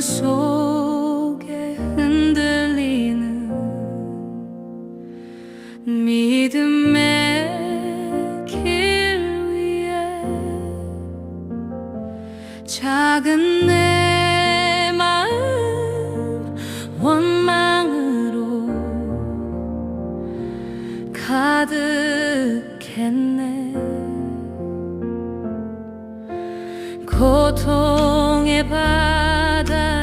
속에 흔들리는 믿음의 길 위에 작은 내 마음 원망으로 가득했네. 고통의 바 another